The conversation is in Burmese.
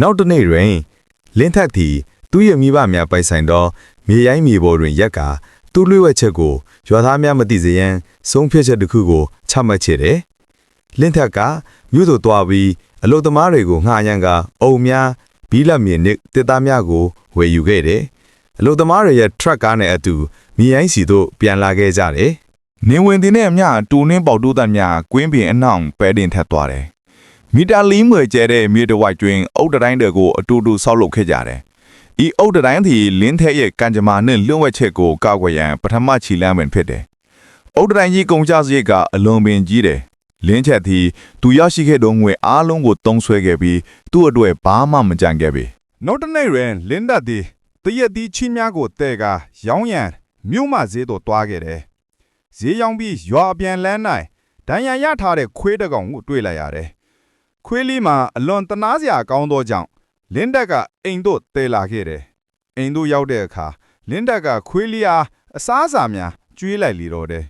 နောက်တစ်နေ့တွင်လင်းထက်သည်သူ့ရဲ့မိဘများပိုင်ဆိုင်သောမြေရိုင်းမြေပေါ်တွင်ရက်ကာသူ့လွှဲဝက်ချက်ကိုရွာသားများမသိစေရန်ဆုံးဖြတ်ချက်တစ်ခုကိုချမှတ်ချေတယ်။လင်းထက်ကမြို့သို့သွားပြီးအလုသမားတွေကိုငှားရန်ကအုံများဘီလက်မြေနစ်တစ်သားများကိုဝယ်ယူခဲ့တယ်။အလုသမားတွေရဲ့ truck ကားနဲ့အတူမြေရိုင်းစီသို့ပြန်လာခဲ့ကြတယ်။နေဝင်တင်တဲ့အမျှတူနှင်းပေါတိုးတန်များကွင်းပင်အနှောင်ပဲတင်ထက်သွားတယ်။ မီတာလီးမွေကျဲတဲ့မြေတဝိုက်တွင်အုတ်တတိုင်းတွေကိုအတူတူဆောက်လုပ်ခဲ့ကြတယ်။ဤအုတ်တတိုင်းသည်လင်းထက်ရဲ့ကံကြမ္မာနှင့်လွန့်ဝက်ချက်ကိုကောက်ွယ်ရန်ပထမခြီလမ်းပင်ဖြစ်တယ်။အုတ်တတိုင်းကြီးကုန်ကြစရိတ်ကအလွန်ပင်ကြီးတယ်။လင်းချက်သည်သူရရှိခဲ့သောငွေအားလုံးကိုတုံးဆွဲခဲ့ပြီးသူ့အတွက်ဘာမှမကြံခဲ့ပေ။နောက်တစ်နေ့တွင်လင်းဒတ်သည်တရက်သီးချင်းများကိုတဲ့ကရောင်းရန်မြို့မဈေးသို့တွားခဲ့တယ်။ဈေးရောင်းပြီးရွာအပြန်လမ်း၌ဒဏ်ရာရထားတဲ့ခွေးတစ်ကောင်ကိုတွေ့လိုက်ရတယ်။ ခွေးလေးမှာအလွန်တနာစရာကောင်းသောကြောင့်လင်းဒတ်ကအိမ်သို့တဲလာခဲ့တယ်။အိမ်သို့ရောက်တဲ့အခါလင်းဒတ်ကခွေးလေးအားအစားအစာများကျွေးလိုက်လေတော့တယ်